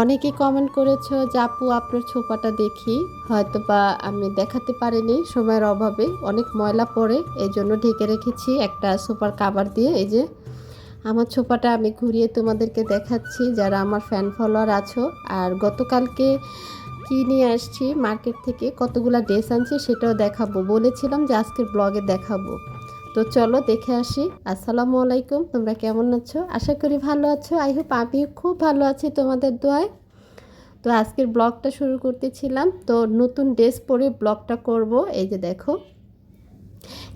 অনেকেই কমেন্ট করেছ যে, আপু, আপনার ছোপাটা দেখি। হয়তো বা আমি দেখাতে পারিনি, সময়ের অভাবে অনেক ময়লা পড়ে এই জন্য ঢেকে রেখেছি একটা সুপার কাভার দিয়ে। এই যে, আমার ছোপাটা আমি ঘুরিয়ে তোমাদেরকে দেখাচ্ছি, যারা আমার ফ্যান ফলোয়ার আছো। আর গতকালকে কি নিয়ে আসছি মার্কেট থেকে কতগুলা ড্রেস আনছি সেটাও দেখাবো। বলেছিলাম যে, আজকের ব্লগে দেখাবো। তো চলো দেখে আসি। আসসালামু আলাইকুম, তোমরা কেমন আছো? আশা করি ভালো আছো। আই হোপ আমিও খুব ভালো আছি তোমাদের দোয়ায়। তো আজকের ব্লগটা শুরু করতেছিলাম। তো নতুন ড্রেস পরে ব্লগটা করব। এই যে দেখো,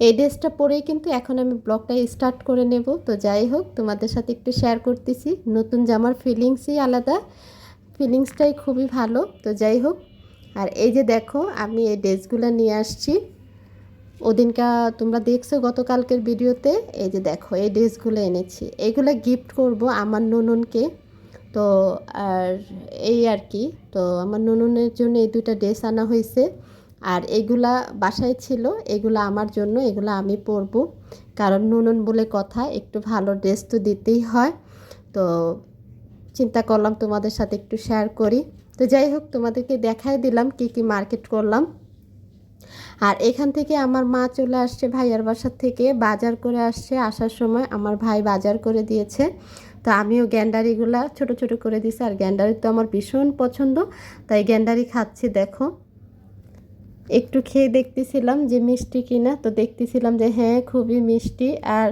এই ড্রেসটা পরেই কিন্তু এখন আমি ব্লগটা স্টার্ট করে নেব। তো যাই হোক, তোমাদের সাথে একটু শেয়ার করতেছি। নতুন জামার ফিলিংসই আলাদা। ফিলিংসটাই খুবই ভালো। তো যাই হোক, আর এই যে দেখো, আমি এই ড্রেসগুলো নিয়ে আসছি। ওদিনকা তোমরা দেখছ গতকালকের ভিডিওতে? এই যে দেখো, এই ড্রেসগুলো এনেছি। এগুলো গিফট করব আমার নননকে। তো আর এই আর কি, তো আমার নননের জন্য এই দুইটা ড্রেস আনা হয়েছে। আর এগুলা বাসায় ছিল, এগুলো আমার জন্য, এগুলো আমি পরব। কারণ ননন বলে কথা, একটু ভালো ড্রেস তো দিতেই হয়। তো চিন্তা করলাম তোমাদের সাথে একটু শেয়ার করি। তো যাই হোক, তোমাদেরকে দেখাই দিলাম কি কি মার্কেট করলাম। আর এখান থেকে আমার মা চলে আসছে ভাইয়ার বাসার থেকে। বাজার করে আসছে, আসার সময় আমার ভাই বাজার করে দিয়েছে। তো আমিও গ্যান্ডারিগুলা ছোট ছোট করে দিয়েছি আর গ্যান্ডারি তো আমার ভীষণ পছন্দ। তাই গ্যান্ডারি খাচ্ছি, দেখো। একটু খেয়ে দেখতেছিলাম যে মিষ্টি কিনা, তো দেখতেছিলাম যে হ্যাঁ খুবই মিষ্টি। আর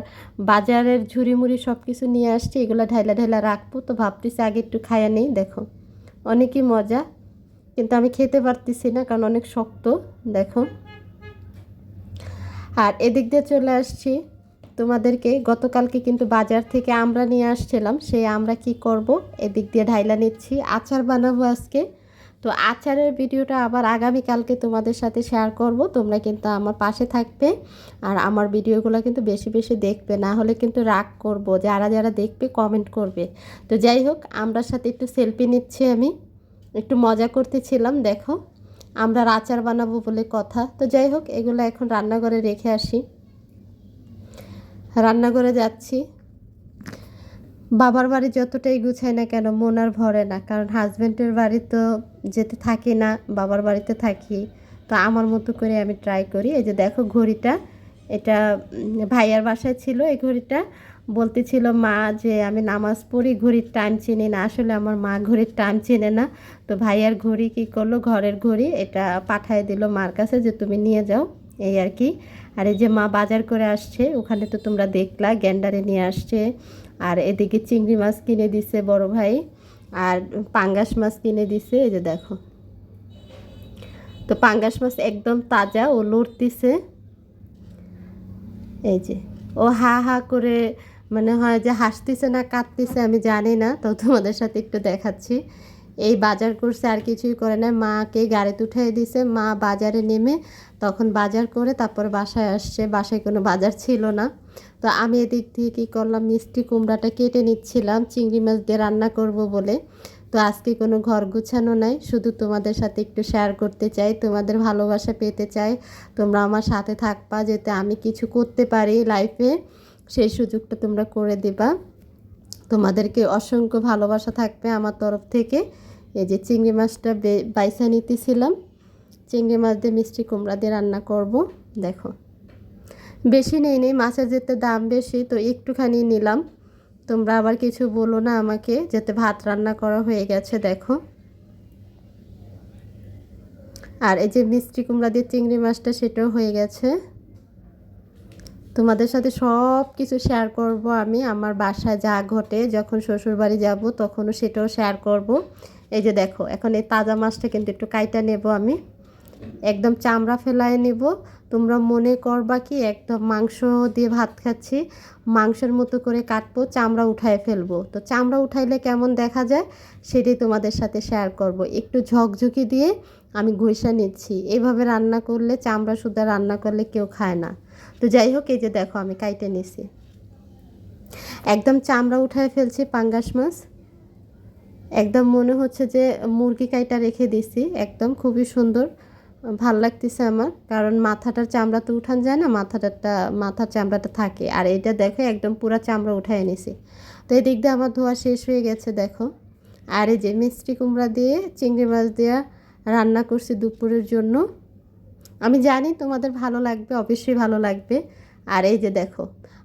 বাজারের ঝুড়িমুড়ি সব কিছু নিয়ে আসছি, এগুলো ঢাইলা ঢাইলা রাখব। তো ভাবতেছি আগে একটু খাইয়া নেই, দেখো। অনেকই মজা। কিন্তু আমি খেতে পারতেছি না, কারণ অনেক শক্ত, দেখো। আর এদিক দিয়ে চলে আসছি। তোমাদেরকে গতকালকে কিন্তু বাজার থেকে আমরা নিয়ে আসছিলাম, সেই আমরা কি করব? এদিক দিয়ে ঢাইলা নিচ্ছি, আচার বানাবো আজকে। তো আচারের ভিডিওটা আবার আগামীকালকে তোমাদের সাথে শেয়ার করব, তোমরা কিন্তু আমার পাশে থাকবে। আর আমার ভিডিওগুলো কিন্তু বেশি বেশি দেখবে, না হলে কিন্তু রাগ করব, যারা যারা দেখবে কমেন্ট করবে। তো যাই হোক, আমরার সাথে একটু সেলফি নিচ্ছি আমি। একটু মজা করতেছিলাম, দেখো। আমরা আচার বানাবো বলে কথা। তো যাই হোক, এগুলো এখন রান্নাঘরে রেখে আসি। রান্নাঘরে যাচ্ছি। বাবার বাড়ি যতটাই গুছায় না কেন, মন আর ভরে না। কারণ হাজব্যান্ডের বাড়ি তো যেতে থাকি না, বাবার বাড়িতে থাকি। তো আমার মতো করে আমি ট্রাই করি। এই যে দেখো, ঘড়িটা, এটা ভাইয়ার বাসায় ছিল এই ঘড়িটা। বলতেছিল মা যে আমি নামাজ পড়ি, ঘড়ির টাইম চিনি না। আসলে আমার মা ঘড়ির টাইম চেনে না। তো ভাইয়ার ঘড়ি কী করল? ঘরের ঘড়ি এটা পাঠায় দিল মার কাছে যে তুমি নিয়ে যাও, এই আর কি। আর এই যে মা বাজার করে আসছে, ওখানে তো তোমরা দেখলা, গ্যান্ডারে নিয়ে আসছে। আর এদিকে চিংড়ি মাছ কিনে দিছে বড় ভাই। আর পাঙ্গাস মাছ কিনে দিছে, এই যে দেখো। তো পাঙ্গাস মাছ একদম তাজা, ও লড়তিছে। এই যে, ও হা হা করে মানে হয় যে হাসতেছে না, কাঁদতেছে, আমি জানি না। তো তোমাদের সাথে একটু দেখাচ্ছি। এই বাজার করছে, আর কিছুই করে না। মাকে গাড়িতে উঠিয়ে দিছে। মা বাজারে নেমে তখন বাজার করে তারপর বাসায় আসছে। বাসায় কোনো বাজার ছিল না। তো আমি এদিক থেকে কী করলাম? মিষ্টি কুমড়াটা কেটে নিচ্ছিলাম। চিংড়ি মাছ দিয়ে রান্না করব বলে। তো আজকে কোনো ঘর গুছানো নাই। শুধু তোমাদের সাথে একটু শেয়ার করতে চাই। তোমাদের ভালোবাসা পেতে চাই। তোমরা আমার সাথে থাকবা, যাতে আমি কিছু করতে পারি লাইফে সেই সুযোগটা তোমরা করে দেবা। তোমাদেরকে অসংখ্য ভালোবাসা থাকবে আমার তরফ থেকে। এই যে চিংড়ি মাছটা বাইসা নিতেছিলাম। চিংড়ি মাছ দিয়ে মিষ্টি কুমড়া দিয়ে রান্না করব। দেখো। বেশি নেই নেই, মাছের যেতে দাম বেশি, তো একটুখানি নিলাম। তোমরা আবার কিছু বলো না আমাকে, যাতে ভাত রান্না করা হয়ে গেছে, দেখো। আর এই যে মিষ্টি কুমড়া দিয়ে চিংড়ি মাছটা, সেটাও হয়ে গেছে। তোমাদের সাথে সব কিছু শেয়ার করব আমি, আমার বাসায় যা ঘটে, যখন শ্বশুর বাড়ি যাব তখনও সেটাও শেয়ার করব। এই যে দেখো, এখন এই তাজা মাছটা কিন্তু একটু কাইটা নেব আমি। একদম চামড়া ফেলায় নেব। তোমরা মনে করবা কি, একদম মাংস দিয়ে ভাত খাচ্ছি, মাংসের মতো করে কাটবো, চামড়া উঠায় ফেলব। তো চামড়া উঠাইলে কেমন দেখা যায়? সেটাই তোমাদের সাথে শেয়ার করব। একটু ঝকঝকি দিয়ে আমি ঘষা নিচ্ছি। এভাবে রান্না করলে, চামড়া সুদ্ধা রান্না করলে কেউ খায় না। তো যাই হোক, এই যে দেখো, আমি কাইটে নিছি। একদম চামড়া উঠায় ফেলছি পাঙ্গাস মাছ। একদম মনে হচ্ছে যে মুরগি কাইটা রেখে দিছি। একদম খুবই সুন্দর, ভালো লাগতেছে আমার। কারণ মাথাটার চামড়া তো উঠান যায় না, মাথাটারটা, মাথার চামড়াটা থাকে। আর এটা দেখো, একদম পুরো চামড়া উঠায় এনেছি তো এই দিক দিয়ে আমার ধোয়া শেষ হয়ে গেছে, দেখো। আর এই যে মিষ্টি কুমড়া দিয়ে, চিংড়ি মাছ দিয়ে রান্না করছি দুপুরের জন্য। আমি জানি তোমাদের ভালো লাগবে, অবশ্যই ভালো লাগবে। আর এই যে দেখো,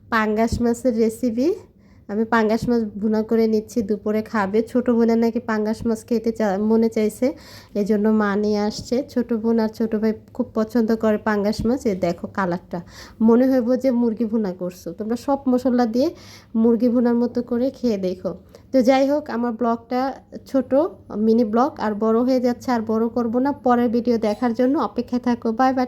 পাঙ্গাস মাছের রেসিপি আমি পাঙ্গাস মাছ ভুনা করে নিচ্ছি, দুপুরে খাবে। ছোটো বোনের নাকি পাঙ্গাস মাছ খেতে মনে চাইছে এই জন্য মা নিয়ে আসছে। ছোটো বোন আর ছোটো ভাই খুব পছন্দ করে পাঙ্গাস মাছ। এই দেখো কালারটা। মনে হইব যে মুরগি ভুনা করছ। তোমরা সব মশলা দিয়ে মুরগি ভুনার মতো করে খেয়ে দেখো। তো যাই হোক, আমার ব্লগটা ছোট, মিনি ব্লগ। আর বড় হয়ে যাচ্ছে আর বড় করব না। পরের ভিডিও দেখার জন্য অপেক্ষায় থাকো। Bye bye.